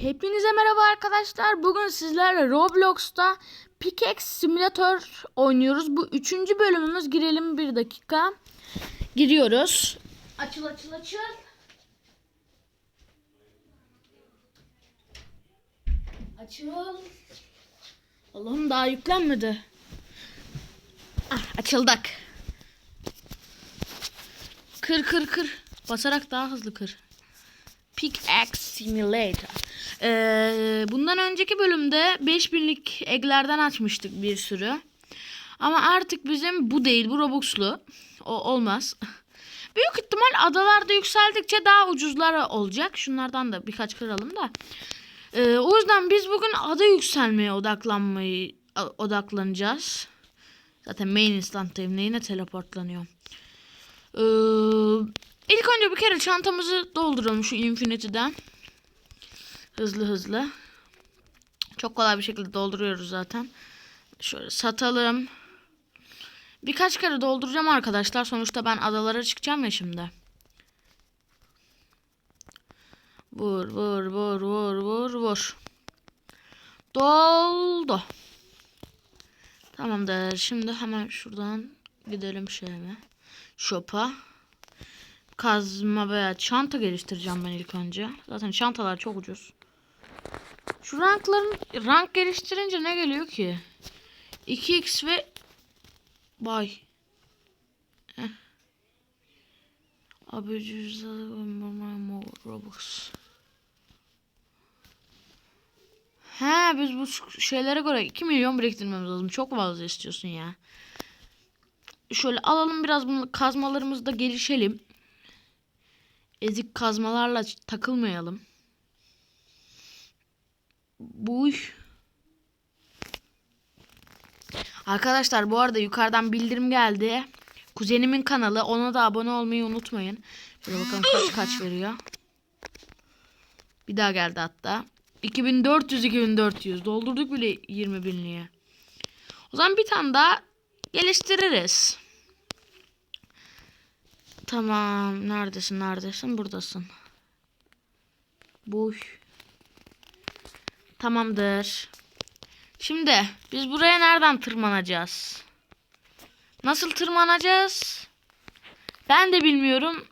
Hepinize merhaba arkadaşlar. Bugün sizlerle Roblox'ta Pickaxe Simulator oynuyoruz. Bu üçüncü bölümümüz. Girelim bir dakika. Giriyoruz. Açıl açıl açıl. Açıl. Allah'ım daha yüklenmedi. Ah, açıldık. Kır kır kır. Basarak daha hızlı kır. Pickaxe Simulator. Ee, bundan önceki bölümde 5000'lik eglerden açmıştık bir sürü. Ama artık bizim bu değil, bu Robux'lu. O olmaz. Büyük ihtimal adalarda yükseldikçe daha ucuzlar olacak. Şunlardan da birkaç kıralım da. Ee, o yüzden biz bugün ada yükselmeye odaklanmayı odaklanacağız. Zaten main instant'tayım. Neyine teleportlanıyorum. Ee, önce bir kere çantamızı dolduralım şu Infinity'den. Hızlı hızlı. Çok kolay bir şekilde dolduruyoruz zaten. Şöyle satalım. Birkaç kere dolduracağım arkadaşlar. Sonuçta ben adalara çıkacağım ya şimdi. Vur vur vur vur vur vur. Doldu. Tamamdır. Şimdi hemen şuradan gidelim şeye. Shop'a. Kazma veya çanta geliştireceğim ben ilk önce. Zaten çantalar çok ucuz. Şu rankların rank geliştirince ne geliyor ki? 2x ve bay. Heh. Abi cüzdan Robux. He biz bu şeylere göre 2 milyon biriktirmemiz lazım. Çok fazla istiyorsun ya. Şöyle alalım biraz bunu kazmalarımızda gelişelim. Ezik kazmalarla takılmayalım. Buy. Arkadaşlar bu arada yukarıdan bildirim geldi. Kuzenimin kanalı. Ona da abone olmayı unutmayın. Şöyle bakalım kaç kaç veriyor. Bir daha geldi hatta. 2400 2400 doldurduk bile 20 binliğe. O zaman bir tane daha geliştiririz. Tamam. Neredesin? Neredesin? Buradasın. Buy. Tamamdır. Şimdi biz buraya nereden tırmanacağız? Nasıl tırmanacağız? Ben de bilmiyorum.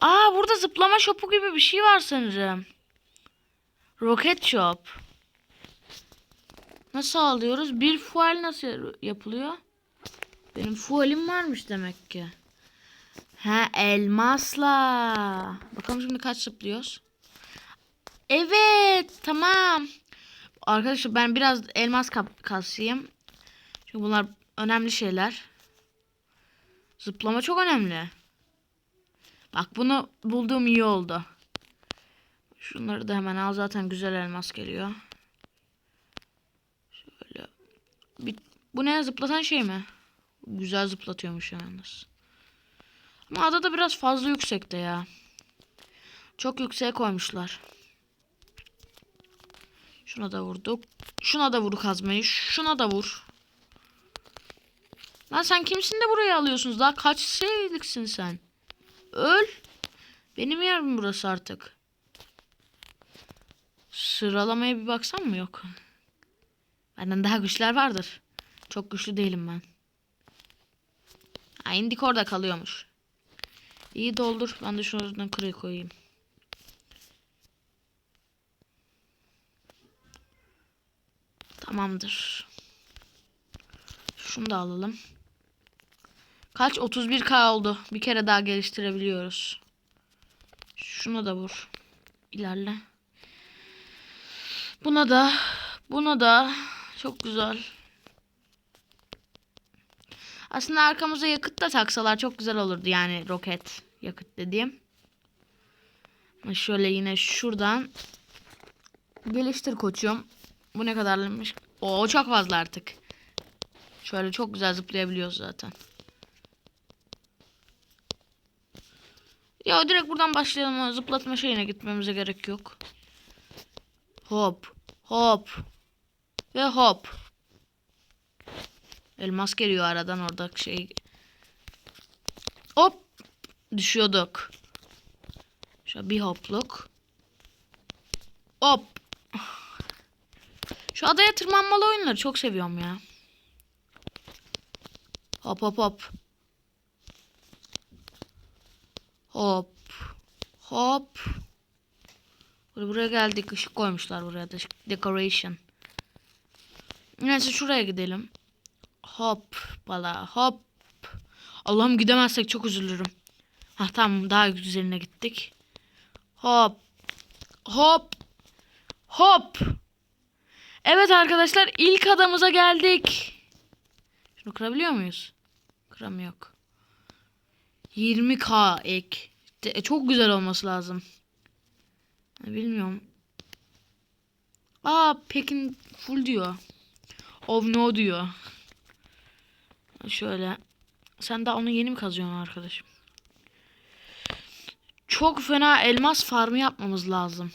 Aa burada zıplama şopu gibi bir şey var sanırım. Rocket shop. Nasıl alıyoruz? Bir fuel nasıl yapılıyor? Benim fuelim varmış demek ki. Ha elmasla. Bakalım şimdi kaç zıplıyoruz. Evet tamam. Arkadaşlar ben biraz elmas kasayım. Çünkü bunlar önemli şeyler. Zıplama çok önemli. Bak bunu bulduğum iyi oldu. Şunları da hemen al zaten güzel elmas geliyor. Şöyle. Bir, bu ne zıplatan şey mi? Güzel zıplatıyormuş yalnız. Ama ada da biraz fazla yüksekte ya. Çok yükseğe koymuşlar. Şuna da vurduk. Şuna da vur kazmayı. Şuna da vur. Lan sen kimsin de buraya alıyorsunuz? Daha kaç seviyeliksin sen? Öl. Benim yerim burası artık. Sıralamaya bir baksam mı? Yok. Benden daha güçler vardır. Çok güçlü değilim ben. Ha indik orada kalıyormuş. İyi doldur. Ben de şuradan kırığı koyayım. Tamamdır. Şunu da alalım. Kaç? 31k oldu. Bir kere daha geliştirebiliyoruz. Şuna da vur. İlerle. Buna da. Buna da. Çok güzel. Aslında arkamıza yakıt da taksalar çok güzel olurdu. Yani roket yakıt dediğim. Şöyle yine şuradan. Geliştir koçum. Bu ne kadarmış? O çok fazla artık. Şöyle çok güzel zıplayabiliyoruz zaten. Ya direkt buradan başlayalım. Zıplatma şeyine gitmemize gerek yok. Hop. Hop. Ve hop. Elmas geliyor aradan orada şey. Hop. Düşüyorduk. Şöyle bir hopluk. Hop. Şu adaya tırmanmalı oyunları çok seviyorum ya. Hop hop hop. Hop. Hop. Buraya, geldik. Işık koymuşlar buraya da. Decoration. Neyse şuraya gidelim. Hop bala hop. Allah'ım gidemezsek çok üzülürüm. Ha tamam daha üzerine gittik. Hop. Hop. Hop. Evet arkadaşlar ilk adamıza geldik. Şunu kırabiliyor muyuz? Kıramıyor. 20k ek. De- çok güzel olması lazım. Bilmiyorum. Aa Pekin full diyor. Of no diyor. Şöyle. Sen daha onu yeni mi kazıyorsun arkadaşım? Çok fena elmas farmı yapmamız lazım.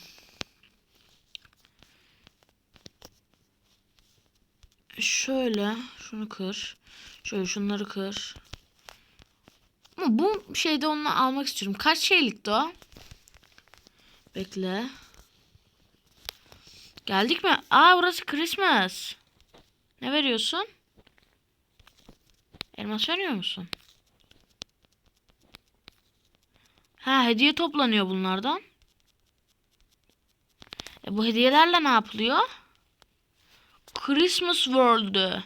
Şöyle şunu kır. Şöyle şunları kır. Ama bu şeyde onu almak istiyorum. Kaç şeylikti o? Bekle. Geldik mi? Aa burası Christmas. Ne veriyorsun? Elmas veriyor musun? Ha hediye toplanıyor bunlardan. E bu hediyelerle ne yapılıyor? Christmas World'ü.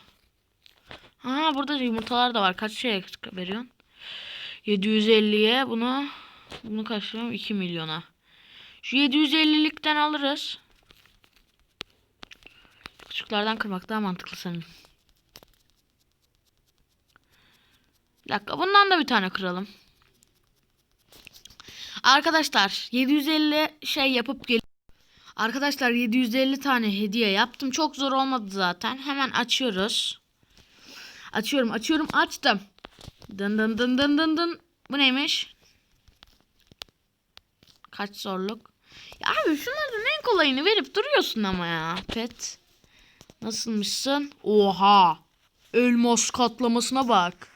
Ha burada yumurtalar da var. Kaç şey veriyorsun? 750'ye bunu bunu kaçırıyorum 2 milyona. Şu 750'likten alırız. Küçüklerden kırmak daha mantıklı sanırım. Bir dakika bundan da bir tane kıralım. Arkadaşlar 750 şey yapıp gel. Arkadaşlar 750 tane hediye yaptım. Çok zor olmadı zaten. Hemen açıyoruz. Açıyorum açıyorum açtım. Dın dın dın dın dın dın. Bu neymiş? Kaç zorluk? Ya abi şunlardan en kolayını verip duruyorsun ama ya. Pet. Nasılmışsın? Oha. Elmas katlamasına bak.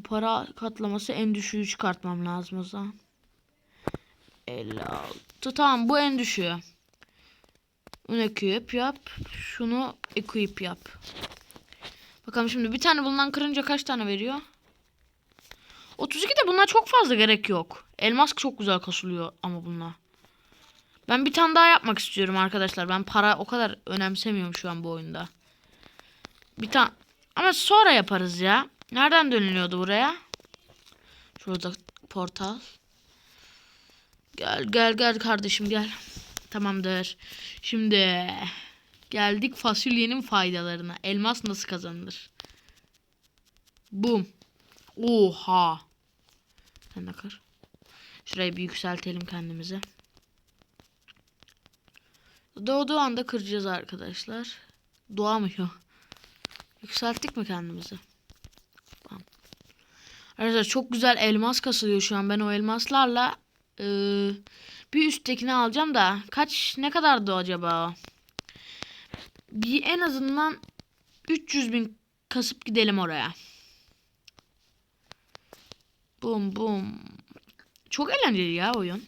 Para katlaması en düşüğü çıkartmam lazım o zaman. 56. Tamam bu en düşüğü. Bunu equip yap. Şunu equip yap. Bakalım şimdi bir tane bundan kırınca kaç tane veriyor? 32 de bunlar çok fazla gerek yok. Elmas çok güzel kasılıyor ama bunlar. Ben bir tane daha yapmak istiyorum arkadaşlar. Ben para o kadar önemsemiyorum şu an bu oyunda. Bir tane ama sonra yaparız ya. Nereden dönülüyordu buraya? Şurada portal. Gel gel gel kardeşim gel. Tamamdır. Şimdi geldik fasulyenin faydalarına. Elmas nasıl kazanılır? Bum. Oha. Sen kır. Şurayı bir yükseltelim kendimize. Doğduğu anda kıracağız arkadaşlar. Doğamıyor. Yükselttik mi kendimizi? Arkadaşlar çok güzel elmas kasılıyor şu an. Ben o elmaslarla e, bir üsttekini alacağım da kaç ne kadardı acaba? Bir en azından 300 bin kasıp gidelim oraya. Bum bum. Çok eğlenceli ya oyun.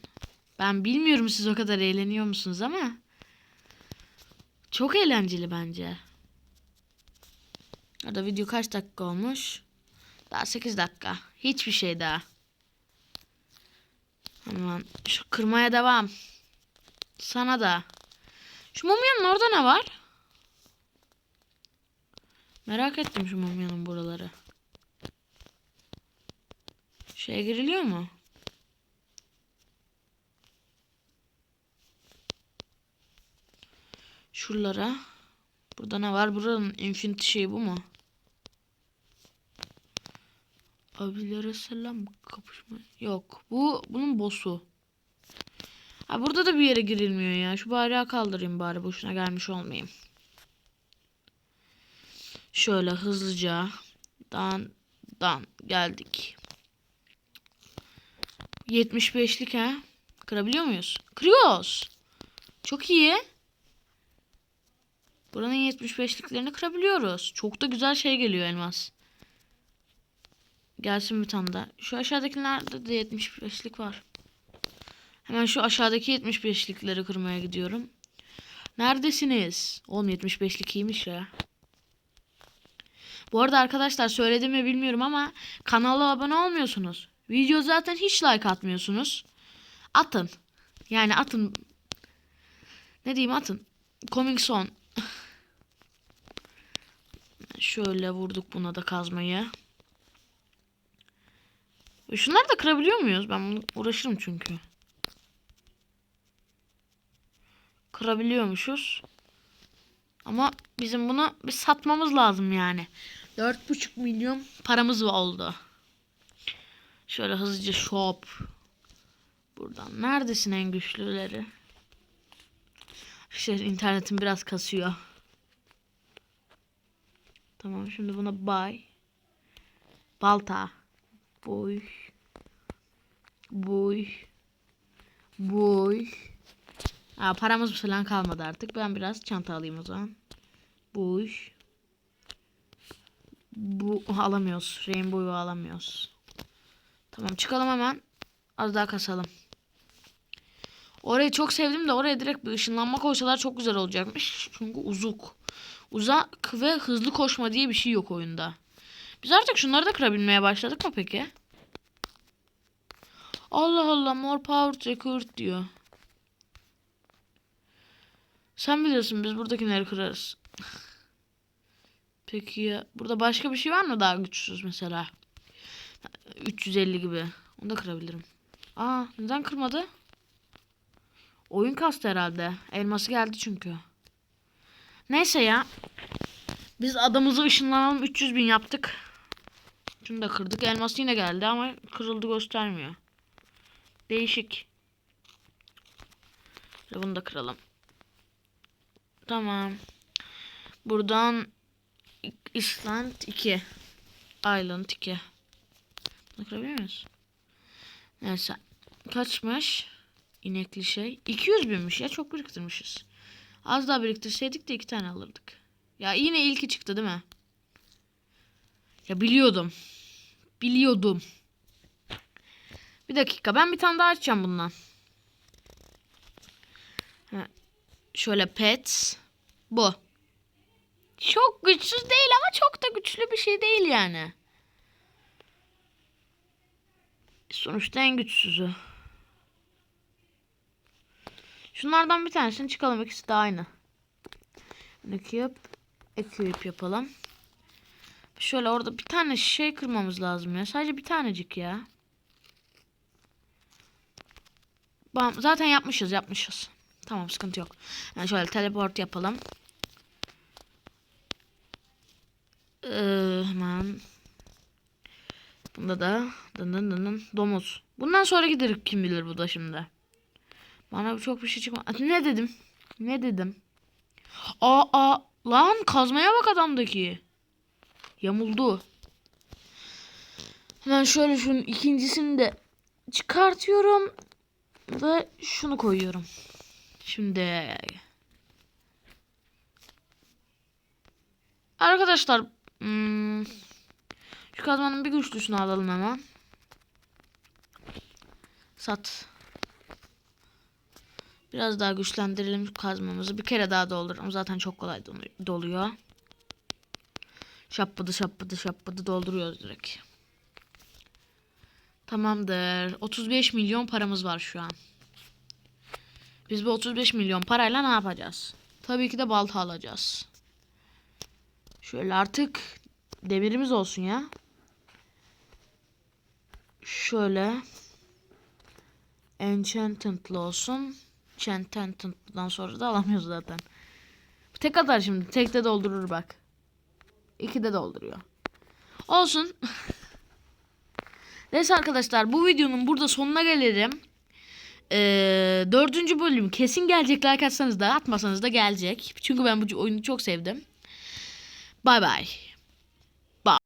Ben bilmiyorum siz o kadar eğleniyor musunuz ama çok eğlenceli bence. Orada video kaç dakika olmuş? Daha 8 dakika. Hiçbir şey daha. Hemen şu kırmaya devam. Sana da. Şu mumyanın orada ne var? Merak ettim şu mumyanın buraları. Şeye giriliyor mu? Şuralara. Burada ne var? Buranın infinity şeyi bu mu? Abilere selam kapışma. Yok. Bu bunun boss'u. Ha burada da bir yere girilmiyor ya. Şu bayrağı kaldırayım bari boşuna gelmiş olmayayım. Şöyle hızlıca dan dan geldik. 75'lik ha. Kırabiliyor muyuz? Kırıyoruz. Çok iyi. Buranın 75'liklerini kırabiliyoruz. Çok da güzel şey geliyor elmas. Gelsin bir tane daha. Şu aşağıdakilerde de 75'lik var. Hemen şu aşağıdaki 75'likleri kırmaya gidiyorum. Neredesiniz? Oğlum 75'lik iyiymiş ya. Bu arada arkadaşlar söyledim mi bilmiyorum ama kanala abone olmuyorsunuz. Video zaten hiç like atmıyorsunuz. Atın. Yani atın. Ne diyeyim atın. Coming son. Şöyle vurduk buna da kazmayı. Şunları da kırabiliyor muyuz? Ben bunu uğraşırım çünkü. Kırabiliyormuşuz. Ama bizim bunu bir satmamız lazım yani. 4,5 milyon paramız oldu. Şöyle hızlıca shop. Buradan. Neredesin en güçlüleri? İşte internetim biraz kasıyor. Tamam şimdi buna buy. Balta. Boy. Boy. Boy. Aa, paramız falan kalmadı artık. Ben biraz çanta alayım o zaman. Boy. Bu alamıyoruz. Rainbow'u alamıyoruz. Tamam çıkalım hemen. Az daha kasalım. Orayı çok sevdim de oraya direkt bir ışınlanma koysalar çok güzel olacakmış. Çünkü uzuk. Uzak ve hızlı koşma diye bir şey yok oyunda. Biz artık şunları da kırabilmeye başladık mı peki? Allah Allah more power record diyor. Sen biliyorsun biz buradakileri kırarız. Peki ya burada başka bir şey var mı daha güçsüz mesela? 350 gibi. Onu da kırabilirim. Aa neden kırmadı? Oyun kastı herhalde. Elması geldi çünkü. Neyse ya. Biz adamızı ışınlanalım 300 bin yaptık. Şunu da kırdık. Elmas yine geldi ama kırıldı göstermiyor. Değişik. Bunu da kıralım. Tamam. Buradan Island 2. Island 2. Bunu kırabiliyor muyuz? Neyse. Kaçmış? İnekli şey. 200 binmiş ya. Çok biriktirmişiz. Az daha biriktirseydik de iki tane alırdık. Ya yine ilki çıktı değil mi? Ya biliyordum. Biliyordum. Bir dakika ben bir tane daha açacağım bundan. Şöyle pets. Bu. Çok güçsüz değil ama çok da güçlü bir şey değil yani. Sonuçta en güçsüzü. Şunlardan bir tanesini çıkalım. İkisi de aynı. Equip. Equip yapalım. Şöyle orada bir tane şey kırmamız lazım ya. Sadece bir tanecik ya. Zaten yapmışız yapmışız. Tamam sıkıntı yok. Yani şöyle teleport yapalım. Ee, hemen. Bunda da dın dın dın dın, domuz. Bundan sonra gider kim bilir bu da şimdi. Bana çok bir şey çıkmadı. Ne dedim? Ne dedim? Aa, aa lan kazmaya bak adamdaki. Yamuldu. Hemen şöyle şunun ikincisini de çıkartıyorum ve şunu koyuyorum. Şimdi arkadaşlar hmm, şu kazmanın bir güçlüsünü alalım hemen. Sat. Biraz daha güçlendirelim kazmamızı. Bir kere daha dolduralım. Zaten çok kolay dolu- doluyor. Şappıdı şappıdı şappıdı dolduruyoruz direkt. Tamamdır. 35 milyon paramız var şu an. Biz bu 35 milyon parayla ne yapacağız? Tabii ki de balta alacağız. Şöyle artık demirimiz olsun ya. Şöyle Enchanted'lı olsun. Enchanted'dan sonra da alamıyoruz zaten. Tek atar şimdi. Tek de doldurur bak. İki de dolduruyor. Olsun. Neyse arkadaşlar bu videonun burada sonuna gelirim. Ee, dördüncü bölüm kesin gelecek like atsanız da atmasanız da gelecek. Çünkü ben bu oyunu çok sevdim. Bay bay.